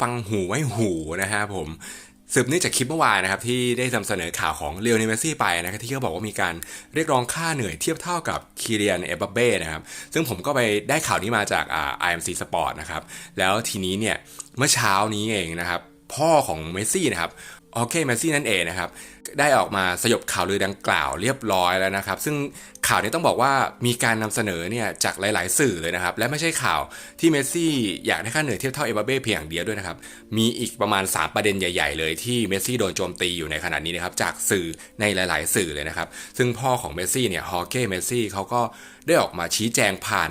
ฟังหูไว้หูนะฮะผมสืบเนื่องจากคลิปเมื่อวานนะครับที่ได้นำเสนอข่าวของเรียวเนเมซี่ไปนะครับที่เขาบอกว่ามีการเรียกร้องค่าเหนื่อยเทียบเท่ากับคีเรียนเอบับเบ้นะครับซึ่งผมก็ไปได้ข่าวนี้มาจากอ่า IMC Sport นะครับแล้วทีนี้เนี่ยเมื่อเช้านี้เองนะครับพ่อของเมซี่นะครับ โอเคเมสซี่นั่นเองนะครับ ได้ออกมาสยบข่าวลือดังกล่าวเรียบร้อยแล้วนะครับ ซึ่งข่าวนี้ต้องบอกว่ามีการนำเสนอเนี่ยจากหลาย ๆ สื่อเลยนะครับ และไม่ใช่ข่าวที่เมสซี่อยากได้ค่าเหนื่อยเทียบเท่าเอเบเบ้เพียงอย่างเดียวด้วยนะครับ มีอีกประมาณ 3 ประเด็นใหญ่ ๆ เลยที่เมสซี่โดนโจมตีอยู่ในขณะนี้นะครับจากสื่อในหลาย ๆ สื่อเลยนะครับ ซึ่งพ่อของเมสซี่เนี่ยฮอเก้เมสซี่เขาก็ได้ออกมาชี้แจงผ่าน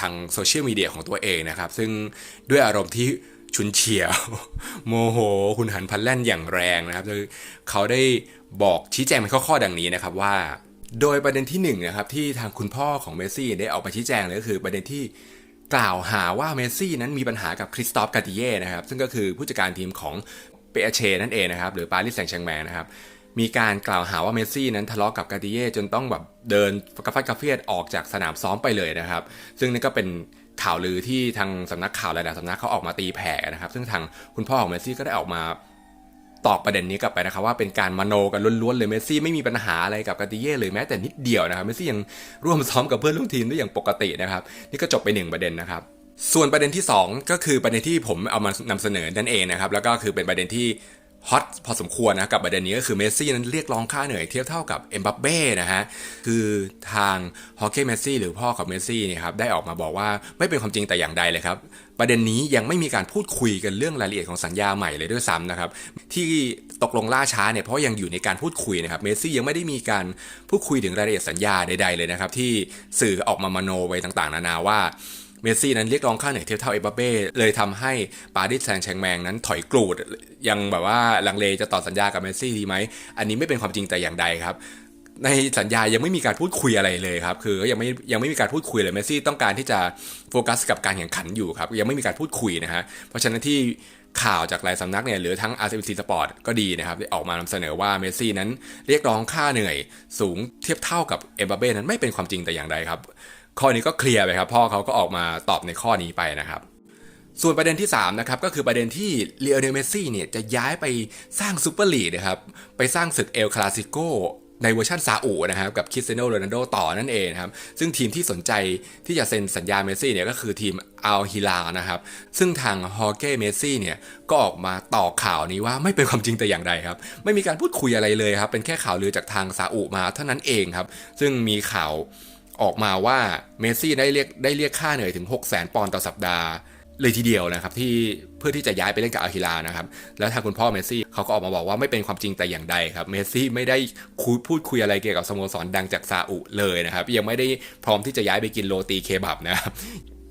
ทางโซเชียลมีเดียของตัวเองนะครับ ซึ่งด้วยอารมณ์ที่ ชุนเฉียว โมโห คุณหันพันแล่นอย่างแรงนะครับคือเขาได้บอกชี้แจงเป็นข้อๆดังนี้นะครับว่า โดยประเด็นที่1นนะครับที่ทางคุณพ่อของเมสซี่ได้ออกมาชี้แจงเลยก็คือประเด็นที่กล่าวหาว่าเมสซี่นั้นมีปัญหากับคริสตอฟกาติเย่นะครับซึ่งก็คือผู้จัดการทีมของเปเอเชนั่นเองนะครับหรือปารีสแซงต์แชงแมงนะครับมีการกล่าวหาว่าเมสซี่นั้นทะเลาะกับกาติเย่จนต้องแบบเดินกระฟัดกระเฟียดออกจากสนามซ้อมไปเลยนะครับ ซึ่งนี่ก็เป็น ข่าวลือที่ทางสำนักข่าวหลายๆสำนักเขาออกมาตีแผ่นะครับ ซึ่งทางคุณพ่อของเมสซี่ก็ได้ออกมาตอบประเด็นนี้กลับไปนะครับว่าเป็นการมโนกันล้วนๆเลยเมสซี่ไม่มีปัญหาอะไรกับกาติเย่เลยแม้แต่นิดเดียวนะครับเมสซี่ยังร่วมซ้อมกับเพื่อนร่วมทีมได้อย่างปกตินะครับ นี่ก็จบไปหนึ่งประเด็นนะครับ ส่วนประเด็นที่ 2 ก็คือประเด็นที่ผมเอามานำเสนอนั่นเองนะครับแล้วก็คือเป็นประเด็นที่ ฮอตพอสมควรนะกับประเด็นนี้ก็คือเมสซี่นั้นเรียกร้องค่าเหนื่อยเทียบเท่ากับเอ็มบัปเบ้นะฮะคือทางฮอเก้เมสซี่หรือพ่อของเมสซี่เนี่ยครับได้ออกมาบอกว่าไม่เป็นความจริงแต่อย่างใดเลยครับ ประเด็นนี้ยังไม่มีการพูดคุยกันเรื่องรายละเอียดของสัญญาใหม่เลยด้วยซ้ำนะครับที่ตกลงล่าช้าเนี่ยเพราะยังอยู่ในการพูดคุยนะครับเมสซี่ยังไม่ได้มีการพูดคุยถึงรายละเอียดสัญญาใดๆเลยนะครับที่สื่อออกมามโนไว้ต่างๆ นานาว่า เมสซี่นั้นเรียกร้องค่าเหนื่อยเทียบเท่าเอบัเบ้เลยทำให้ปารีสแซงแชงแมงนั้นถอยกรูด ยังแบบว่าลังเลจะต่อสัญญากับเมสซี่ดีไหม อันนี้ไม่เป็นความจริงแต่อย่างใดครับในสัญญายังไม่มีการพูดคุยอะไรเลยครับ คือยังไม่ยังไม่มีการพูดคุยเลยเมสซี่ต้องการที่จะโฟกัสกับการแข่งขันอยู่ครับ ยังไม่มีการพูดคุยนะฮะ เพราะฉะนั้นที่ข่าวจากหลายสำนักเนี่ยหรือทั้ง RCBC Sport ก็ดีนะครับได้ออกมานำเสนอว่าเมสซี่นั้นเรียกร้องค่าเหนื่อย สูงเทียบเท่ากับเอ็มบัปเบ้นั้นไม่เป็นความจริงแต่อย่างใดครับ ข้อนี้ก็เคลียร์ไปครับพ่อเขาก็ออกมาตอบในข้อนี้ไปนะครับ ส่วนประเด็นที่3นะครับก็คือประเด็นที่เลโอเนลเมซี่เนี่ยจะย้ายไปสร้างซูเปอร์ลีกนะครับไปสร้างศึกเอลคลาสิโกในเวอร์ชันซาอุนะครับกับคริสเตียโนโรนัลโดต่อนั่นเองครับซึ่งทีมที่สนใจที่จะเซ็นสัญญาเมสซี่เนี่ยก็คือทีมอัลฮิลานะครับซึ่งทางฮอเก้เมสซี่เนี่ยก็ออกมาต่อข่าวนี้ว่าไม่เป็นความจริงแต่อย่างใดครับไม่มีการพูดคุยอะไรเลยครับเป็นแค่ข่าวลือจากทางซาอุมาเท่านั้นเองครับซึ่งมีข่าว ออกมาว่าเมสซี่ได้เรียกได้เรียกค่าเหนื่อยถึง6 0 0 0 0 0ปอนด์ต่อสัปดาห์เลยทีเดียวนะครับที่เพื่อที่จะย้ายไปเล่นกับอาคิลานะครับแล้วทางคุณพ่อเมสซี่เขาก็ออกมาบอกว่าไม่เป็นความจริงแต่อย่างใดครับเมสซี่ไม่ได้คุยพูดคุยอะไรเกี่ยวกับสโมสรดังจากซาอุเลยนะครับยังไม่ได้พร้อมที่จะย้ายไปกินโรตีเคบับนะครับ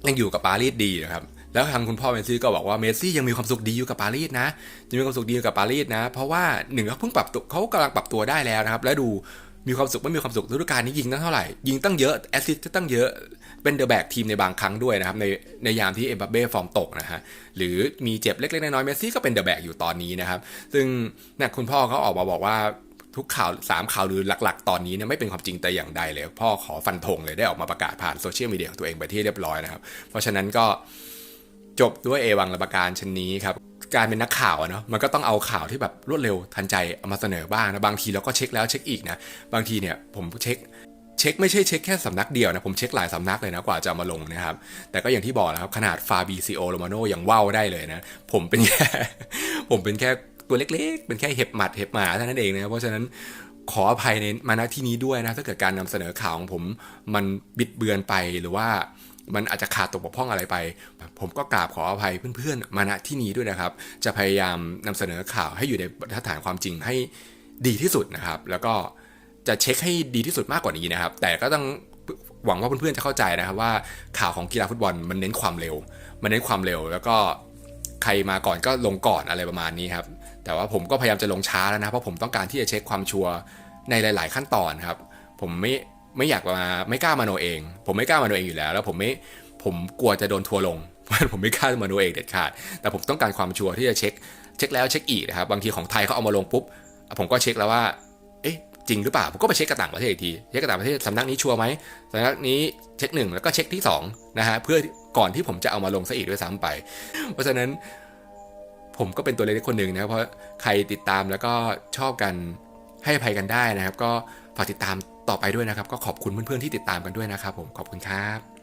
ยังอยู่กับปารีสดีนะครับแล้วทางคุณพ่อเมสซี่ก็บอกว่าเมสซี่ยังมีความสุขดีอยู่กับปารีสนะยังมีความสุขดีอยู่กับปารีสนะ เพราะว่าหนึ่งเขาเพิ่งปรับตัวเขากำลังปรับตัวได้แล้วนะครับ แล้วดู มีความสุขไม่มีความสุขฤดูกาลนี้ยิงตั้งเท่าไหร่ ยิงตั้งเยอะแอสซิสต์ตั้งเยอะเป็นเดอะแบกทีมในบางครั้งด้วยนะครับในในยามที่เอ็มบัปเบ้ฟอร์มตกนะฮะหรือมีเจ็บเล็กๆน้อยๆเมสซี่ก็เป็นเดอะแบกอยู่ตอนนี้นะครับ ซึ่งเนี่ยคุณพ่อเขาออกมาบอกว่าทุกข่าวสามข่าวหรือหลัก ๆ ตอนนี้เนี่ยไม่เป็นความจริงแต่อย่างใดเลย พ่อขอฟันธงเลยได้ออกมาประกาศผ่านโซเชียลมีเดียของตัวเองไปที่เรียบร้อยนะครับ เพราะฉะนั้นก็จบด้วยเอวังระประการชนนี้ครับ การเป็นนักข่าวเนาะมันก็ต้องเอาข่าวที่แบบรวดเร็วทันใจเอามาเสนอบ้างนะบางทีเราก็เช็คแล้วเช็คอีกนะบางทีเนี่ยผมเช็คเช็คไม่ใช่เช็คแค่สำนักเดียวนะ ผมเช็คหลายสำนักเลยนะกว่าจะมาลงนะครับ แต่ก็อย่างที่บอกนะครับ ขนาดฟาบีซีโอโรมาโนยังว้าวได้เลยนะ ผมเป็นแค่ ผมเป็นแค่ตัวเล็กๆ เป็นแค่เห็บหมัดเห็บหมาเท่านั้นเองนะ เพราะฉะนั้นขออภัยในมาณที่นี้ด้วยนะ ถ้าเกิดการนำเสนอข่าวของผมมันบิดเบือนไปหรือว่า มันอาจจะขาดตกบกพร่องอะไรไป ผมก็กราบขออภัยเพื่อนๆ มาณที่นี้ด้วยนะครับ จะพยายามนำเสนอข่าวให้อยู่ในบรรทัดฐานความจริงให้ดีที่สุดนะครับ แล้วก็จะเช็คให้ดีที่สุดมากกว่านี้นะครับ แต่ก็ต้องหวังว่าเพื่อนๆจะเข้าใจนะครับว่าข่าวของกีฬาฟุตบอลมันเน้นความเร็ว มันเน้นความเร็ว แล้วก็ใครมาก่อนก็ลงก่อนอะไรประมาณนี้ครับ แต่ว่าผมก็พยายามจะลงช้าแล้วนะ เพราะผมต้องการที่จะเช็คความชัวร์ในหลาย ๆ ขั้นตอนครับ ผมไม่ ไม่อยากมาไม่กล้ามาโนเอง ผมไม่กล้ามาโนเองอยู่แล้ว แล้วผมไม่ผมกลัวจะโดนทัวลงผมไม่กล้ามาดูเองเด็ดขาด แต่ผมต้องการความชัวร์ที่จะเช็คเช็คแล้วเช็คอีกนะครับบางทีของไทยเขาเอามาลงปุ๊บ ผมก็เช็คแล้วว่าเอ๊ะจริงหรือเปล่าผมก็ไปเช็คกับต่างประเทศอีกทีเช็คกับต่างประเทศสำนักนี้ชัวร์ไหมสำนักนี้เช็คหนึ่งแล้วก็เช็คที่2นะฮะเพื่อก่อนที่ผมจะเอามาลงซะอีกด้วยซ้ำไป เพราะฉะนั้นผมก็เป็นตัวเล็กๆคนหนึ่งนะครับเพราะใครติดตามแล้วก็ชอบกันให้อภัยกันได้นะครับ ก็ฝากติดตาม ต่อไปด้วยนะครับ ก็ขอบคุณเพื่อนๆที่ติดตามกันด้วยนะครับผมขอบคุณครับ